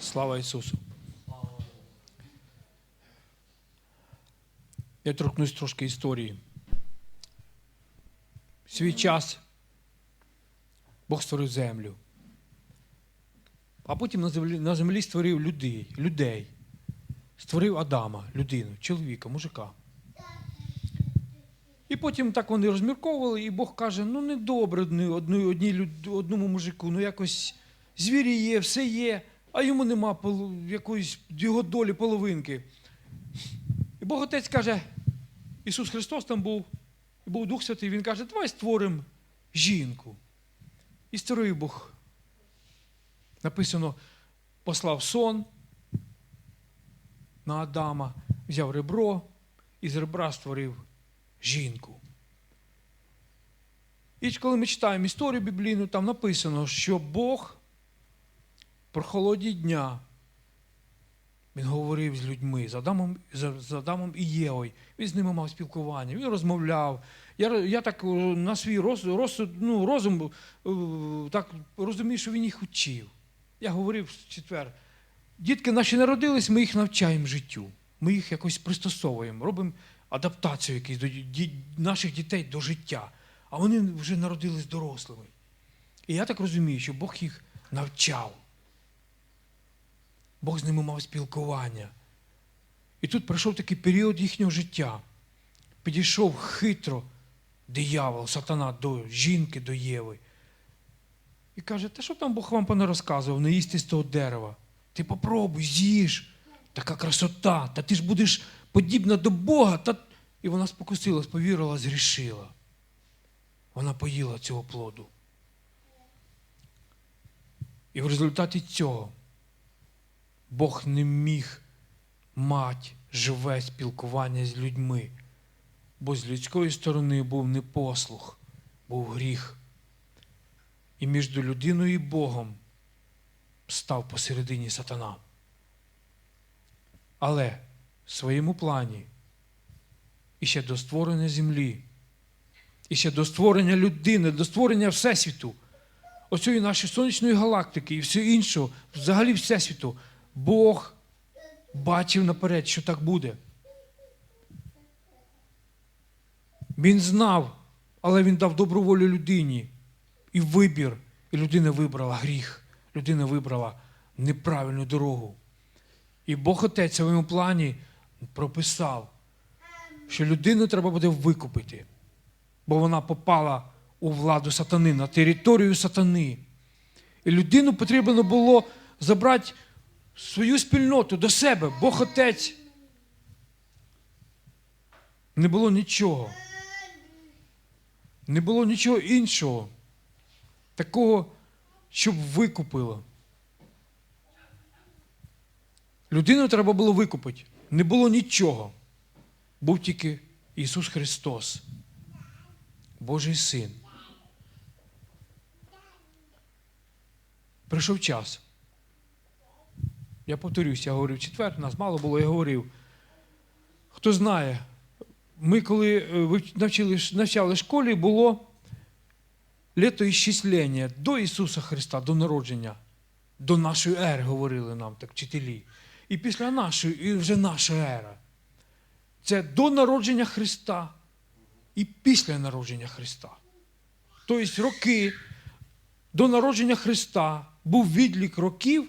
Слава Ісусу! Я торкнусь трошки історії. В свій час Бог створив землю. А потім на землі, на землі створив людей, людей. Створив Адама, людину, чоловіка, мужика. І потім так вони розмірковували, і Бог каже: ну одні, одні, одній одному мужику, ну якось звірі є, все є, а йому нема полу- якоїсь його долі половинки. І Бог Отець каже, Ісус Христос там був, і був Дух Святий, Він каже, давай створимо жінку. І створив Бог. Написано, послав сон на Адама, взяв ребро і з ребра створив жінку. І коли ми читаємо історію біблійну, там написано, що Бог про холоді дня він говорив з людьми, з Адамом, з Адамом і Євою. Він з ними мав спілкування, він розмовляв. Я, я так е, на свій роз, розсуд, ну, розум е, так розумію, що він їх учив. Я говорив в четвер. Дітки наші народились, ми їх навчаємо життю. Ми їх якось пристосовуємо, робимо адаптацію якусь до ді- наших дітей до життя. А вони вже народились дорослими. І я так розумію, що Бог їх навчав. Бог з ними мав спілкування. І тут пройшов такий період їхнього життя. Підійшов хитро диявол, сатана до жінки, до Єви. І каже, та що там Бог вам понарозказував, не їсти з того дерева? Ти попробуй, з'їж. Така красота, та ти ж будеш подібна до Бога. Та... І вона спокусилась, повірила, зрішила. Вона поїла цього плоду. І в результаті цього Бог не міг мати живе спілкування з людьми, бо з людської сторони був непослух, був гріх. І між людиною і Богом став посередині сатана. Але в своєму плані і ще до створення землі, і ще до створення людини, до створення Всесвіту, оцієї нашої сонячної галактики і всього іншого, взагалі Всесвіту, Бог бачив наперед, що так буде. Він знав, але він дав добру волю людині і вибір. І людина вибрала гріх, людина вибрала неправильну дорогу. І Бог Отець в своєму плані прописав, що людину треба буде викупити, бо вона попала у владу сатани, на територію сатани. І людину потрібно було забрати свою спільноту до себе, Бог Отець. Не було нічого. Не було нічого іншого, такого, щоб викупило. Людину треба було викупити. Не було нічого. Був тільки Ісус Христос, Божий Син. Прийшов час. Я повторюсь, я говорив четвер, нас мало було, я говорив. Хто знає, ми коли е, навчили, навчали в школі, було літоісчислення до Ісуса Христа, до народження, до нашої ери, говорили нам так вчителі. І після нашої, і вже наша ера. Це до народження Христа і після народження Христа. Тобто роки до народження Христа був відлік років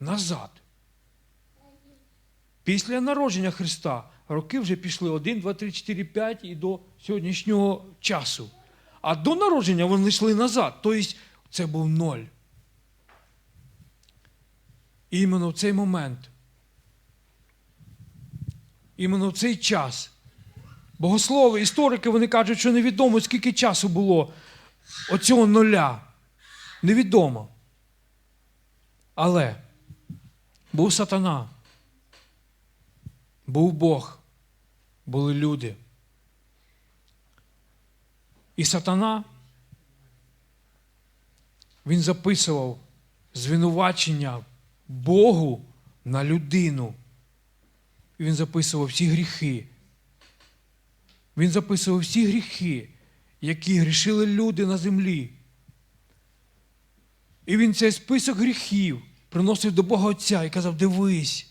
назад. Після народження Христа роки вже пішли 1, 2, 3, 4, 5 і до сьогоднішнього часу. А до народження вони йшли назад. Тобто це був ноль. І іменно в цей момент, іменно в цей час, богослови, історики, вони кажуть, що невідомо, скільки часу було оцього нуля. Невідомо. Але був сатана, був Бог, були люди. І сатана, він записував звинувачення Богу на людину. І він записував всі гріхи. Він записував всі гріхи, які грішили люди на землі. І він цей список гріхів приносив до Бога Отця і казав: дивись,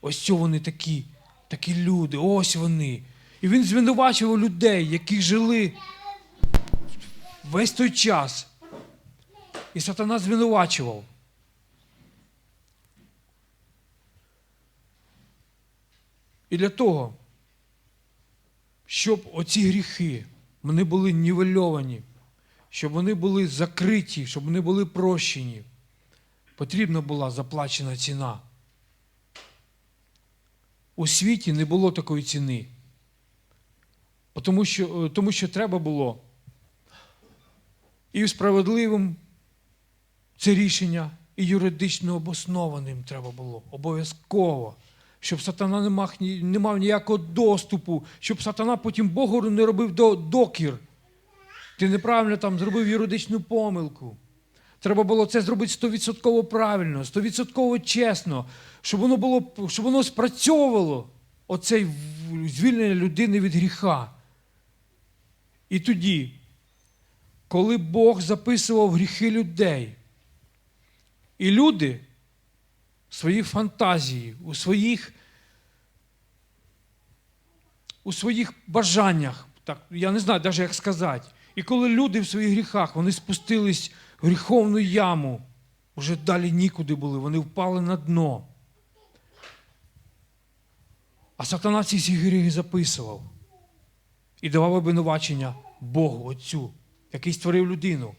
ось що вони такі, такі люди, ось вони. І він звинувачував людей, які жили весь той час. І сатана звинувачував. І для того, щоб оці гріхи вони були нівельовані, щоб вони були закриті, щоб вони були прощені, потрібна була заплачена ціна. У світі не було такої ціни. Тому що, е, тому що треба було і справедливим це рішення, і юридично обоснованим треба було. Обов'язково. Щоб сатана не мав, не мав ніякого доступу, щоб сатана потім Богу не робив до, докір. Ти неправильно там зробив юридичну помилку. Треба було це зробити стовідсотково правильно, стовідсотково чесно, щоб воно було, щоб воно спрацьовувало, оце звільнення людини від гріха. І тоді, коли Бог записував гріхи людей, і люди в своїй фантазії, у своїх, у своїх бажаннях, так, я не знаю навіть як сказати. І коли люди в своїх гріхах, вони спустились гріховну яму, вже далі нікуди були, вони впали на дно. А сатана ці всі гріхи записував і давав обвинувачення Богу, Отцю, який створив людину.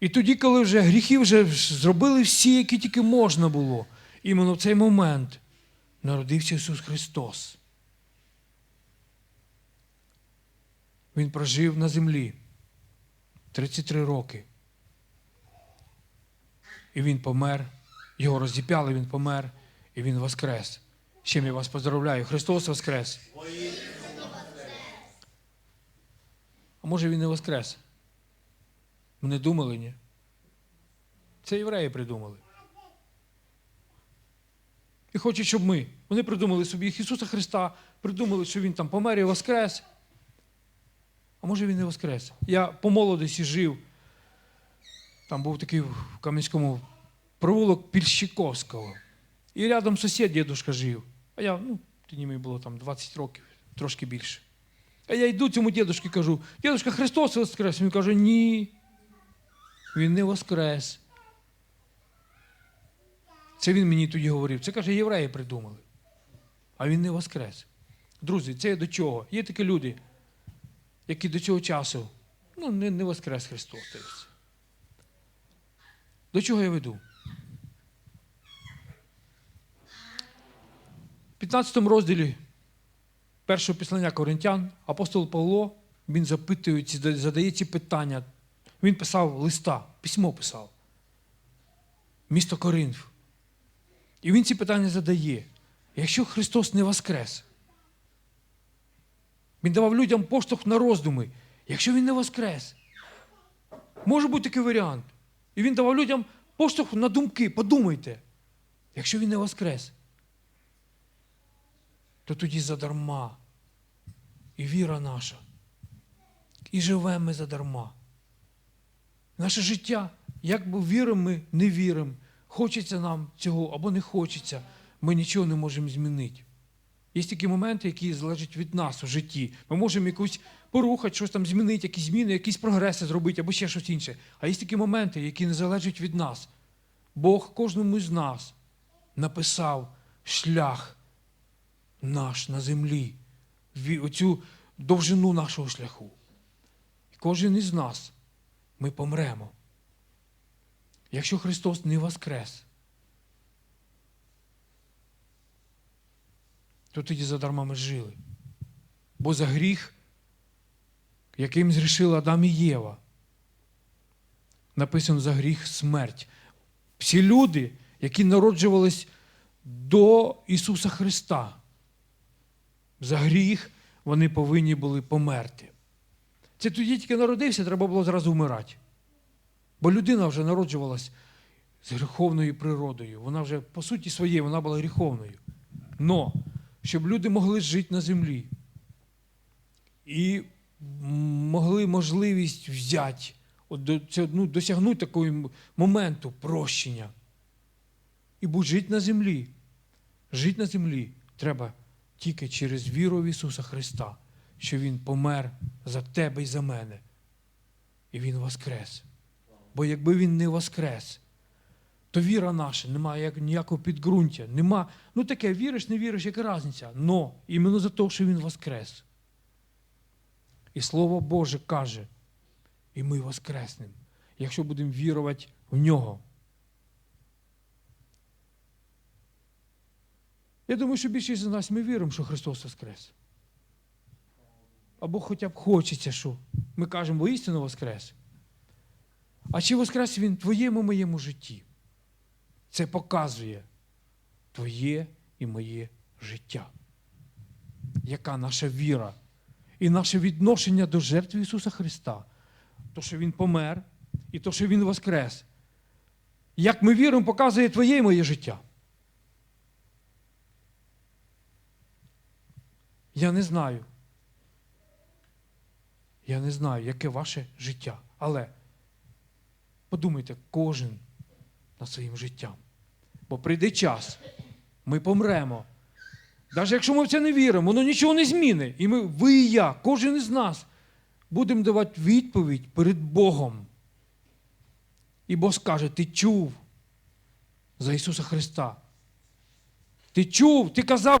І тоді, коли вже гріхи вже зробили всі, які тільки можна було, іменно в цей момент народився Ісус Христос. Він прожив на землі 33 роки. І він помер, його розіп'яли, він помер, і він воскрес. З чим я вас поздравляю. Христос воскрес. А може він не воскрес? Ми не думали, ні? Це євреї придумали. І хочуть, щоб ми. Вони придумали собі Ісуса Христа, придумали, що Він там помер і воскрес. А може він не воскрес? Я по молодості жив. Там був такий в Кам'янському провулок Пільщиковського. І рядом сусід дідушка жив. А я, ну, тоді мені було там 20 років, трошки більше. А я йду цьому дідушці кажу, дідушка Христос воскрес. Він каже, ні. Він не воскрес. Це він мені тоді говорив. Це каже, євреї придумали. А він не воскрес. Друзі, це до чого? Є такі люди, які до цього часу ну, не, не воскрес Христос. До чого я веду? В 15 розділі першого післання Коринтян апостол Павло він запитує, задає ці питання. Він писав листа, письмо писав. Місто Коринф. І він ці питання задає. Якщо Христос не воскрес, він давав людям поштовх на роздуми. Якщо він не воскрес, може бути такий варіант. І він давав людям поштовх на думки. Подумайте, якщо він не воскрес, то тоді задарма. І віра наша. І живемо ми задарма. Наше життя, як би віримо ми, не віримо, хочеться нам цього або не хочеться, ми нічого не можемо змінити. Є такі моменти, які залежать від нас у житті. Ми можемо якусь порухати, щось там змінити, якісь зміни, якісь прогреси зробити або ще щось інше. А є такі моменти, які не залежать від нас. Бог кожному з нас написав шлях наш на землі, оцю довжину нашого шляху. І кожен із нас ми помремо. Якщо Христос не воскрес, то тоді задарма ми жили. Бо за гріх, яким зрішили Адам і Єва, написано за гріх смерть. Всі люди, які народжувались до Ісуса Христа, за гріх вони повинні були померти. Це тоді тільки народився, треба було зразу вмирати. Бо людина вже народжувалась з гріховною природою. Вона вже, по суті своєї, вона була гріховною. Но, щоб люди могли жити на землі і могли можливість взяти от до, ну, досягнути такого моменту прощення. І будь жити на землі. Жити на землі треба тільки через віру в Ісуса Христа, що Він помер за тебе і за мене. І Він воскрес. Бо якби Він не воскрес, то віра наша немає як, ніякого підґрунтя. Нема, ну таке, віриш, не віриш, яка різниця? Но іменно за те, що Він воскрес. І Слово Боже каже, і ми воскреснемо, якщо будемо вірувати в нього. Я думаю, що більшість з нас ми віримо, що Христос Воскрес. Або хоча б хочеться, що ми кажемо, воістину Воскрес. А чи Воскрес Він в твоєму моєму житті? Це показує твоє і моє життя. Яка наша віра і наше відношення до жертви Ісуса Христа? То, що Він помер, і то, що Він воскрес. Як ми віримо, показує твоє і моє життя. Я не знаю. Я не знаю, яке ваше життя. Але подумайте кожен над своїм життям. Бо прийде час, ми помремо. Навіть якщо ми в це не віримо, воно нічого не змінить. І ми, ви і я, кожен із нас, будемо давати відповідь перед Богом. І Бог скаже: ти чув за Ісуса Христа. Ти чув, ти казав.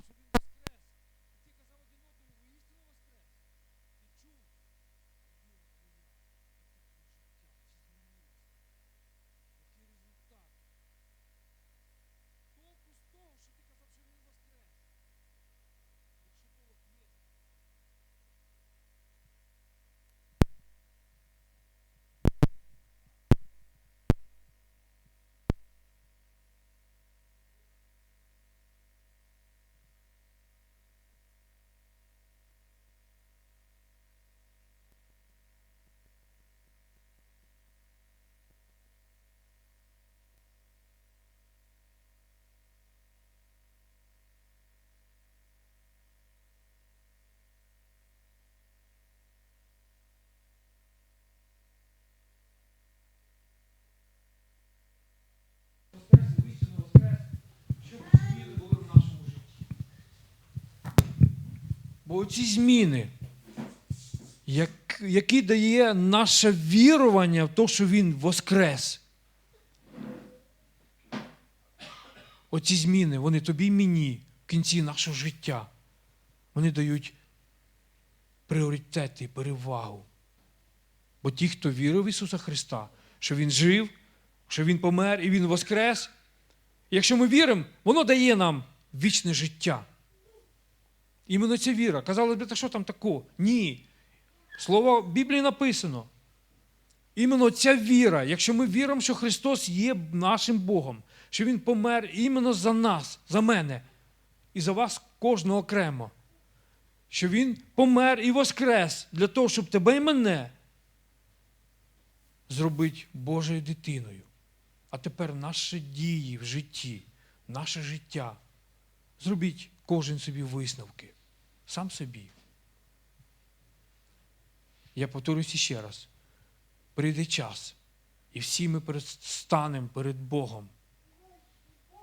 Бо ці зміни, як, які дає наше вірування в те, що Він воскрес. Оці зміни, вони тобі і мені в кінці нашого життя. Вони дають пріоритет і перевагу. Бо ті, хто вірив в Ісуса Христа, що Він жив, що Він помер і Він воскрес. Якщо ми віримо, воно дає нам вічне життя. Іменно ця віра. Казали б, що там такого? Ні. Слово в Біблії написано. Іменно ця віра, якщо ми віримо, що Христос є нашим Богом, що Він помер іменно за нас, за мене і за вас кожного окремо, що Він помер і воскрес для того, щоб тебе і мене зробити Божою дитиною. А тепер наші дії в житті, наше життя. Зробіть кожен собі висновки. Сам собі. Я повторюсь ще раз. Прийде час, і всі ми станемо перед Богом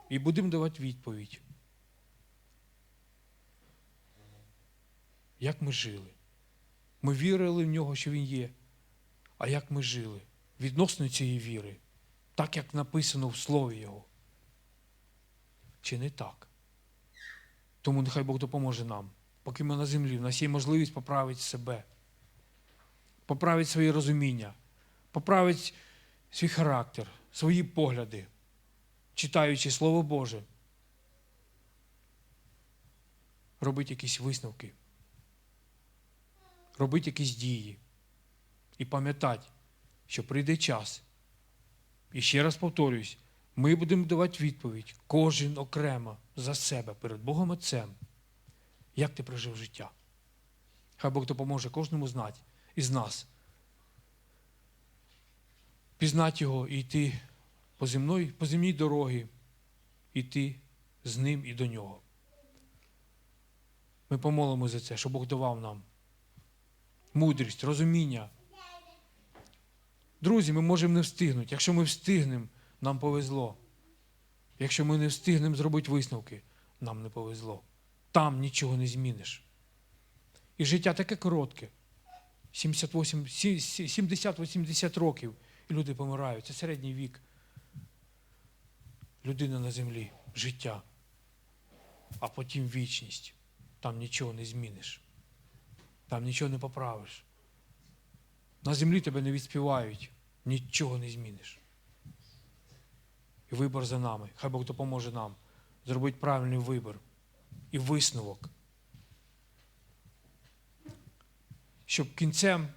і будемо давати відповідь. Як ми жили? Ми вірили в нього, що Він є. А як ми жили? Відносно цієї віри, так як написано в Слові Його. Чи не так? Тому нехай Бог допоможе нам, поки ми на землі, в нас є можливість поправити себе, поправити своє розуміння, поправити свій характер, свої погляди, читаючи Слово Боже, робити якісь висновки, робити якісь дії і пам'ятати, що прийде час. І ще раз повторюсь, ми будемо давати відповідь, кожен окремо за себе перед Богом Отцем. Як ти прожив життя? Хай Бог допоможе кожному знати із нас. Пізнати його і йти по земної, по земній дорогі, йти з ним і до нього. Ми помолимо за це, щоб Бог давав нам мудрість, розуміння, Друзі, ми можемо не встигнути. Якщо ми встигнемо, нам повезло. Якщо ми не встигнемо зробити висновки, нам не повезло. Там нічого не зміниш. І життя таке коротке. 78 сі- сі- 70-80 років, і люди помирають. Це середній вік. Людина на землі, життя. А потім вічність. Там нічого не зміниш. Там нічого не поправиш. На землі тебе не відспівають, нічого не зміниш. І вибор за нами. Хай Бог допоможе нам зробити правильний вибір і висновок. Щоб кінцем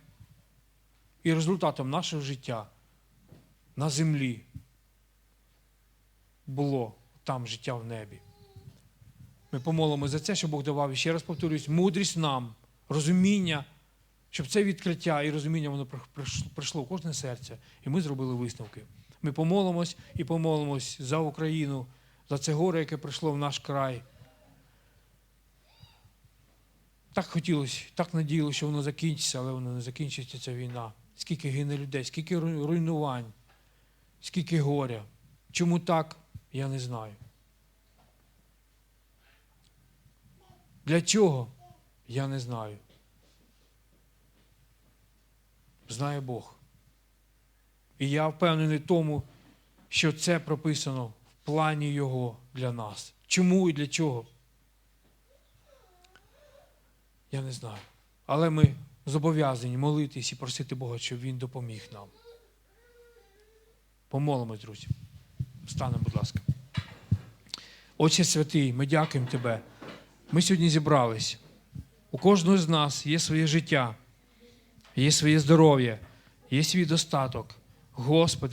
і результатом нашого життя на землі було там життя в небі. Ми помолимо за це, щоб Бог давав, і ще раз повторюсь, мудрість нам, розуміння, щоб це відкриття і розуміння воно прийшло в кожне серце, і ми зробили висновки. Ми помолимось і помолимось за Україну, за це горе, яке прийшло в наш край. Так хотілося, так надіялося, що воно закінчиться, але воно не закінчиться ця війна. Скільки гине людей, скільки руйнувань, скільки горя. Чому так, я не знаю. Для чого? Я не знаю. Знає Бог. І я впевнений в тому, що це прописано в плані Його для нас. Чому і для чого? Я не знаю. Але ми зобов'язані молитись і просити Бога, щоб Він допоміг нам. Помолимось, друзі. Встанемо, будь ласка. Отче святий, ми дякуємо Тебе. Ми сьогодні зібрались. У кожного з нас є своє життя, є своє здоров'я, є свій достаток. Господи.